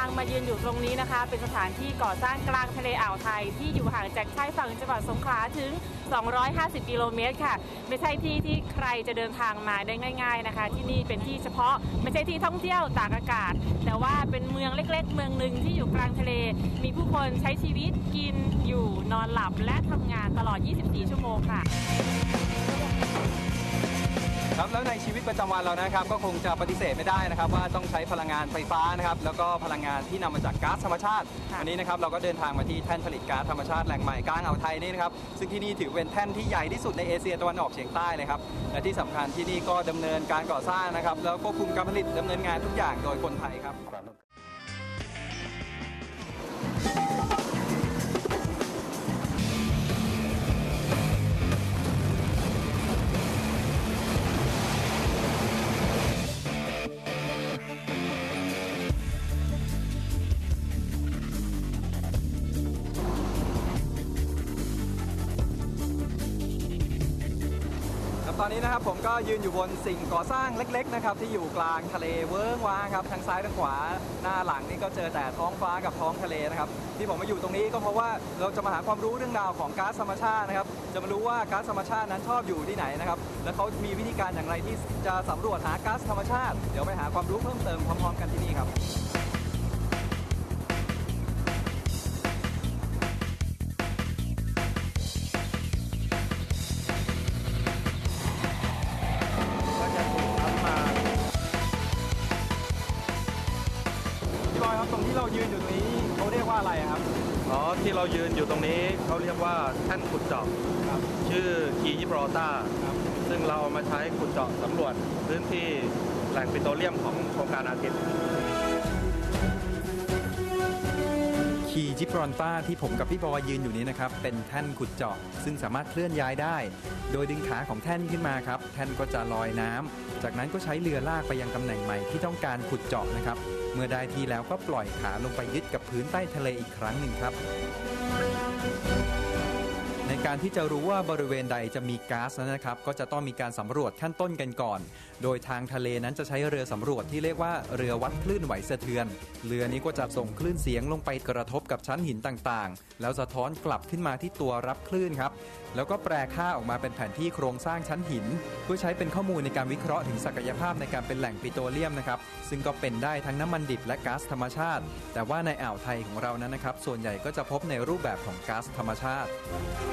างมายืนอยู่ตรงนี้นะคะ เป็นสถานที่ก่อสร้างกลางทะเลอ่าวไทย ที่อยู่ห่างจากชายฝั่งจังหวัดสงขลาถึง 250 กิโลเมตรค่ะ ไม่ใช่ที่ที่ใครจะเดินทางมาได้ง่าย ๆนะคะ ที่นี่เป็นที่เฉพาะไม่ใช่ที่ท่องเที่ยวตากอากาศ แต่ว่าเป็นเมืองเล็กๆ เมืองหนึ่งที่อยู่กลางทะเล มีผู้คนใช้ชีวิตกินอยู่นอนหลับและทำงานตลอด 24 ชั่วโมงค่ะ ในชีวิตประจำวันเรานะครับ ก็คงจะปฏิเสธไม่ได้นะครับ ว่าต้องใช้พลังงานไฟฟ้านะครับแล้วก็พลังงานที่นำมาจากก๊าซธรรมชาติค่ะอันนี้นะครับเราก็เดินทางมาที่แท่นผลิตก๊าซธรรมชาติแหล่งใหม่กลางอ่าวไทยนี่นะครับซึ่งที่นี่ถือเป็นแท่นที่ใหญ่ที่สุดในเอเชียตะวันออกเฉียงใต้เลยครับและที่สำคัญที่นี่ก็ดำเนินการก่อสร้างนะครับแล้วควบคุมการผลิตดำเนินงานทุกอย่างโดยคนไทยครับ ตอนนี้นะครับผมก็ยืนอยู่บนสิ่งก่อสร้างเล็ก ๆ นะครับ ที่อยู่กลางทะเลเวิ้งว้างครับทางซ้ายทางขวาหน้าหลังนี่ก็เจอแต่ท้องฟ้ากับท้องทะเลนะครับที่ผมมาอยู่ตรงนี้ก็เพราะว่าเราจะมาหาความรู้เรื่องราวของก๊าซธรรมชาตินะครับจะมารู้ว่าก๊าซธรรมชาตินั้นชอบอยู่ที่ไหนนะครับและเขามีวิธีการอย่างไรที่จะสำรวจหาก๊าซธรรมชาติ เดี๋ยวไปหาความรู้เพิ่มเติมพร้อม ๆ กันที่นี่ครับ อ๋อที่เรายืนอยู่ตรงนี้เขาเรียกว่าแท่นขุดเจาะชื่อคียิบรอต้าซึ่งเราเอามาใช้ขุดเจาะสำรวจพื้นที่แหล่งปิโตรเลียมของโครงการอาทิตย์คีจิบรอนต้าที่ผมกับพี่บอยยืนอยู่นี้นะครับ เป็นแท่นขุดเจาะ ซึ่งสามารถเคลื่อนย้ายได้ โดยดึงขาของแท่นขึ้นมาครับ แท่นก็จะลอยน้ำจากนั้นก็ใช้เรือลากไปยังตำแหน่งใหม่ที่ต้องการขุดเจาะนะครับ เมื่อได้ที่แล้วก็ปล่อยขาลงไปยึดกับพื้นใต้ทะเลอีกครั้งหนึ่งครับ ในการที่จะรู้ว่าบริเวณใดจะมีก๊าซนั้นนะครับ ก็จะต้องมีการสำรวจขั้นต้นกันก่อน โดยทางทะเลนั้นจะใช้เรือสำรวจที่เรียกว่าเรือวัดคลื่นไหวสะเทือน เรือนี้ก็จะส่งคลื่นเสียงลงไปกระทบกับชั้นหินต่างๆ แล้วสะท้อนกลับขึ้นมาที่ตัวรับคลื่นครับ แล้วก็แปลค่าออกมาเป็นแผนที่โครงสร้างชั้นหิน เพื่อใช้เป็นข้อมูลในการวิเคราะห์ถึงศักยภาพในการเป็นแหล่งปิโตรเลียมนะครับ ซึ่งก็เป็นได้ทั้งน้ำมันดิบและก๊าซธรรมชาติ แต่ว่าในอ่าวไทยของเรานั้นนะครับ ส่วนใหญ่ก็จะพบในรูปแบบของก๊าซธรรมชาติ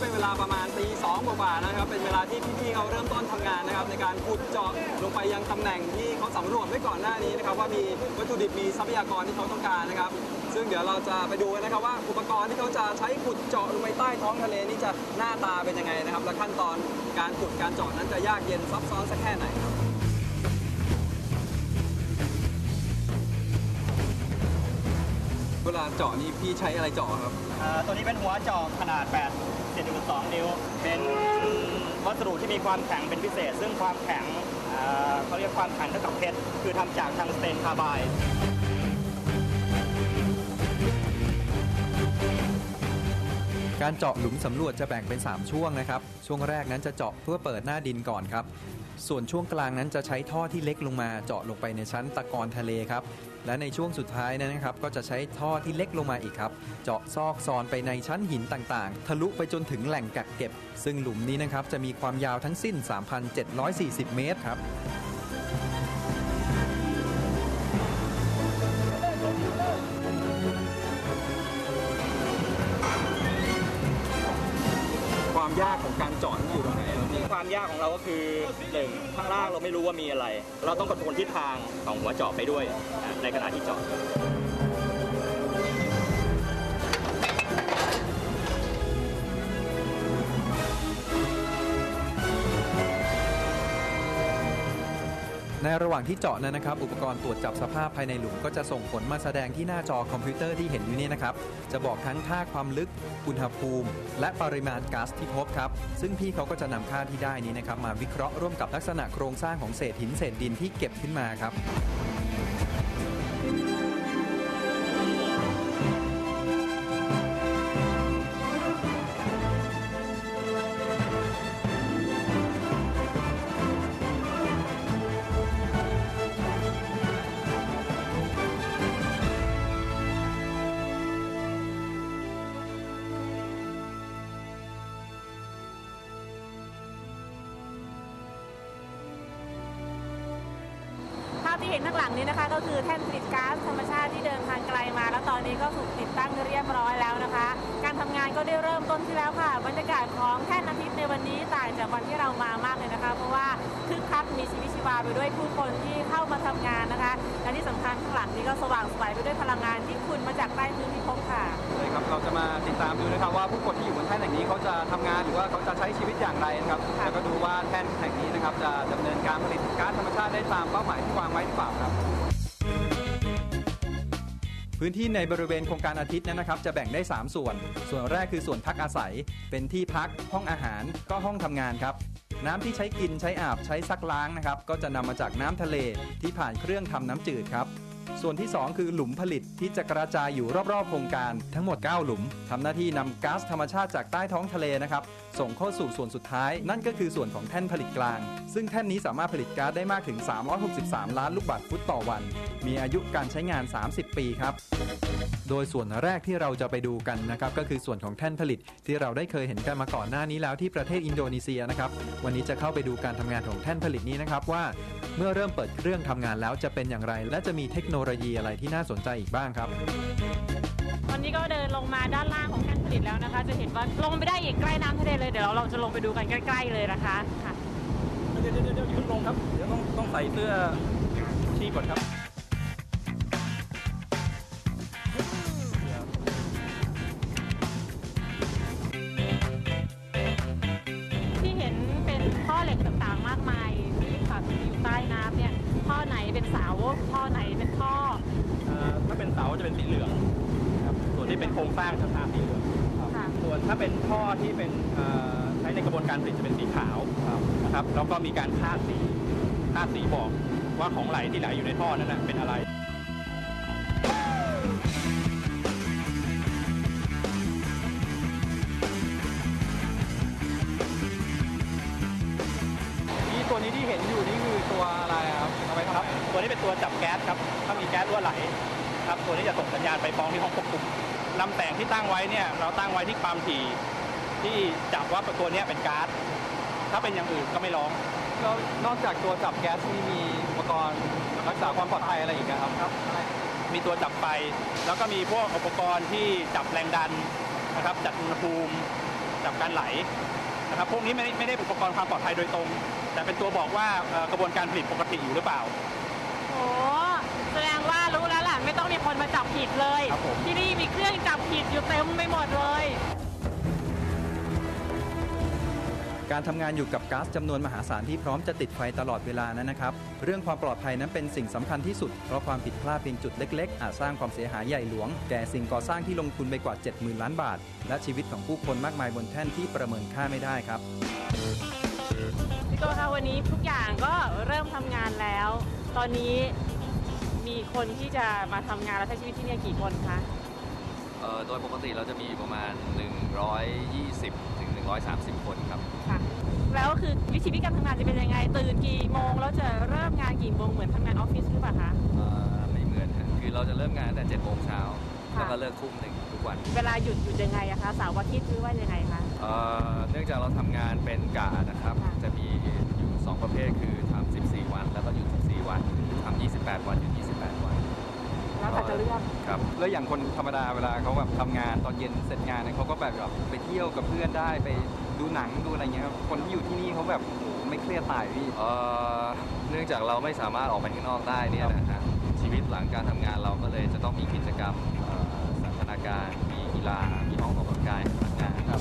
เป็นเวลาประมาณตีสองกว่าๆนะครับ เป็นเวลาที่พี่ๆเขาเริ่มต้นทำงานนะครับ ในการขุดเจาะลงไปยังตำแหน่งที่เขาสำรวจไว้ก่อนหน้านี้นะครับ ว่ามีวัตถุดิบมีทรัพยากรที่เขาต้องการนะครับ ซึ่งเดี๋ยวเราจะไปดูกันนะครับว่าอุปกรณ์ที่เขาจะใช้ขุดเจาะลงไปใต้ท้องทะเลนี่จะหน้าตาเป็นยังไงนะครับ และขั้นตอนการขุดการเจาะนั้นจะยากเย็นซับซ้อนสักแค่ไหนครับเวลาเจาะนี่พี่ใช้อะไรเจาะครับอ่าตัวนี้เป็นหัวเจาะขนาด 8 7.2 นิ้ว เป็นวัสดุที่มีความแข็งเป็นพิเศษ ซึ่งความแข็งเขาเรียกความแข็งเท่ากับเพชร คือทำจากทางสเตนคาร์บายการเจาะหลุมสำรวจจะแบ่งเป็น 3 ช่วงนะครับ ช่วงแรกนั้นจะเจาะเพื่อเปิดหน้าดินก่อนครับ ส่วนช่วงกลางนั้นจะใช้ท่อที่เล็กลงมาเจาะลงไปในชั้นตะกอนทะเลครับ และในช่วงสุดท้ายนั้นนะครับ ก็จะใช้ท่อที่เล็กลงมาอีกครับ เจาะซอกซอนไปในชั้นหินต่างๆ ทะลุไปจนถึงแหล่งกักเก็บ ซึ่งหลุมนี้นะครับจะมีความยาวทั้งสิ้น 3,740 เมตรครับ ความยากของการเจาะนี่อยู่ตรงไหนครับพี่ความยากของเราก็คือหนึ่งข้างล่างเราไม่รู้ว่ามีอะไร เราต้องคอนโทรลทิศทางของหัวเจาะไปด้วยนะในขณะที่เจาะ ในระหว่างที่เจาะนั้นนะครับ อุปกรณ์ตรวจจับสภาพภายในหลุม ก็จะส่งผลมาแสดงที่หน้าจอคอมพิวเตอร์ที่เห็นอยู่นี่นะครับ จะบอกทั้งค่าความลึก อุณหภูมิ และปริมาณก๊าซที่พบครับ ซึ่งพี่เขาก็จะนำค่าที่ได้นี้นะครับ มาวิเคราะห์ร่วมกับลักษณะโครงสร้างของเศษหินเศษดินที่เก็บขึ้นมาครับ เห็นข้างหลังนี้นะคะ ก็คือแท่นผลิตก๊าซธรรมชาติที่เดินทางไกลมา แล้วตอนนี้ก็ถูกติดตั้งเรียบร้อยแล้วนะคะารทำงานก็ได้เริ่มต้นที่แล้วค่ะ บรรยากาศของแท่นอาทิตย์ในวันนี้ต่างจากวันที่เรามามากเลยนะคะ เพราะว่าคึกคักมีชีวิตชีวาไปด้วยผู้คนที่เข้ามาทำงานนะคะ และที่สำคัญข้างหลังนี้ก็สว่างสวยไปด้วยพลังงานที่คุณมาจากใต้พื้นพิภพค่ะเลยครับเราจะมาติดตามดูนะครับว่าผู้คนที่อยู่บนแท่นแห่งนี้เขาจะทำงานหรือว่าเขาจะใช้ชีวิตอย่างไรนะครับแล้วก็ดูว่าแท่นแห่งนี้นะครับจะดำเนินการผลิตก๊าซธรรมชาติได้ตามเป้าหมายที่วางไว้หรือเปล่าครับ พื้นที่ในบริเวณโครงการอาทิตย์นั้นนะครับ จะแบ่งได้ 3 ส่วน ส่วนแรกคือส่วนพักอาศัย เป็นที่พัก ห้องอาหาร ก็ห้องทำงานครับ น้ำที่ใช้กินใช้อาบใช้ซักล้างนะครับ ก็จะนำมาจากน้ำทะเลที่ผ่านเครื่องทำน้ำจืดครับ ส่วนที่ 2 คือหลุมผลิตที่จะกระจายอยู่รอบๆโครงการทั้งหมด 9 หลุมทำหน้าที่นำก๊าซธรรมชาติจากใต้ท้องทะเลนะครับ ส่งเข้าสู่ส่วนสุดท้าย นั่นก็คือส่วนของแท่นผลิตกลาง ซึ่งแท่นนี้สามารถผลิตก๊าซได้มากถึง 363 ล้านลูกบาศก์ฟุตต่อวัน มีอายุการใช้งาน 30 ปีครับโดยส่วนแรกที่เราจะไปดูกันนะครับก็คือส่วนของแท่นผลิตที่เราได้เคยเห็นกันมาก่อนหน้านี้แล้วที่ประเทศอินโดนีเซียนะครับวันนี้จะเข้าไปดูการทำงานของแท่นผลิตนี้นะครับว่า เมื่อเริ่มเปิดเครื่องทำงานแล้วจะเป็นอย่างไร และจะมีเทคโนโลยีอะไรที่น่าสนใจอีกบ้างครับวันนี้ก็เดินลงมาด้านล่างของแท่นผลิตแล้วนะคะ จะเห็นว่าลงไปได้อีกใกล้น้ำทะเลเลยเดี๋ยวเราลองจะลงไปดูกันใกล้ๆเลยนะคะค่ะเดี๋ยวเดี๋ยวเดี๋ยวอย่าเพิ่งลงครับเดี๋ยวต้องต้องใส่เสื้อชีพก่อนครับ ท่อไหนเป็นท่อเอ่อถ้าเป็นเสาจะเป็นสีเหลืองนะครับส่วนที่เป็นโครงสร้างจะทาสีเหลืองค่ะ ส่วนถ้าเป็นท่อที่เป็นเอ่อใช้ในกระบวนการผลิตจะเป็นสีขาวนะครับแล้วก็มีการคาดสีคาดสีบอกว่าของไหลที่ไหลอยู่ในท่อนั้นนะเป็นอะไร ตัวนี้เป็นตัวจับแก๊สครับ ถ้ามีแก๊สรั่วไหลครับ ตัวนี้จะส่งสัญญาณไปฟ้องที่ห้องควบคุมลำแสงที่ตั้งไว้เนี่ย เราตั้งไว้ที่ความถี่ที่จับว่าตัวเนี้ยเป็นก๊าซ ถ้าเป็นอย่างอื่นก็ไม่ร้อง แล้วนอกจากตัวจับแก๊สนี่มีอุปกรณ์รักษาความปลอดภัยอะไรอีกอะครับครับ มีตัวจับไฟ แล้วก็มีพวกอุปกรณ์ที่จับแรงดันนะครับ จับอุณหภูมิ จับการไหลนะครับ พวกนี้ไม่ได้ไม่ได้อุปกรณ์ความปลอดภัยโดยตรง แต่เป็นตัวบอกว่าเอ่อกระบวนการผลิตปกติอยู่หรือเปล่าโอ้ แสดงว่ารู้แล้วล่ะไม่ต้องมีคนมาจับผิดเลย ครับผม ที่นี่มีเครื่องจับผิดอยู่เต็มไปหมดเลย การทำงานอยู่กับก๊าซจำนวนมหาศาลที่พร้อมจะติดไฟตลอดเวลานั้นนะครับ เรื่องความปลอดภัยนั้นเป็นสิ่งสำคัญที่สุด เพราะความผิดพลาดเพียงจุดเล็กๆ อาจสร้างความเสียหายใหญ่หลวง แก่สิ่งก่อสร้างที่ลงทุนไปกว่า 70,000 ล้านบาท และชีวิตของผู้คนมากมายบนแท่นที่ประเมินค่าไม่ได้ครับ พี่โก้คะวันนี้ทุกอย่างก็เริ่มทำงานแล้ว ตอนนี้มีคนที่จะมาทำงานและใช้ชีวิตที่เนี่ยกี่คนคะ เอ่อโดยปกติเราจะมีอยู่ประมาณ 120ถึง130 คนครับ ค่ะ แล้วคือวิถีชีวิตการทำงานจะเป็นยังไง ตื่นกี่โมง แล้วจะเริ่มงานกี่โมงเหมือนทำงานออฟฟิศหรือเปล่าคะ เอ่อไม่เหมือนฮะคือเราจะเริ่มงานตั้งแต่7โมงเช้าค่ะ แล้วก็เลิกทุ่มหนึ่งทุกวันเวลาหยุดหยุดยังไงอะคะเสาร์อาทิตย์หรือว่ายังไงคะ เอ่อเนื่องจากเราทำงานเป็นกะนะครับ ค่ะ จะมีอยู่ 2 ประเภทคือทำ 14 วัน แล้วก็หยุด14 วันทำ28 วันหยุด28 วัน แล้วแต่จะเลือกครับ แล้วอย่างคนธรรมดาเวลาเขาแบบทำงานตอนเย็นเสร็จงานเนี่ยเขาก็แบบแบบไปเที่ยวกับเพื่อนได้ไปดูหนังดูอะไรเงี้ยครับคนที่อยู่ที่นี่เขาแบบโอ้โหไม่เครียดตายพี่ เอ่อเนื่องจากเราไม่สามารถออกไปข้างนอกได้เนี่ยนะฮะชีวิตหลังการทำงานเราก็เลยจะต้องมีกิจกรรมเอ่อสันทนาการมีกีฬามีห้องออกกำลังกายให้พนักงานครับ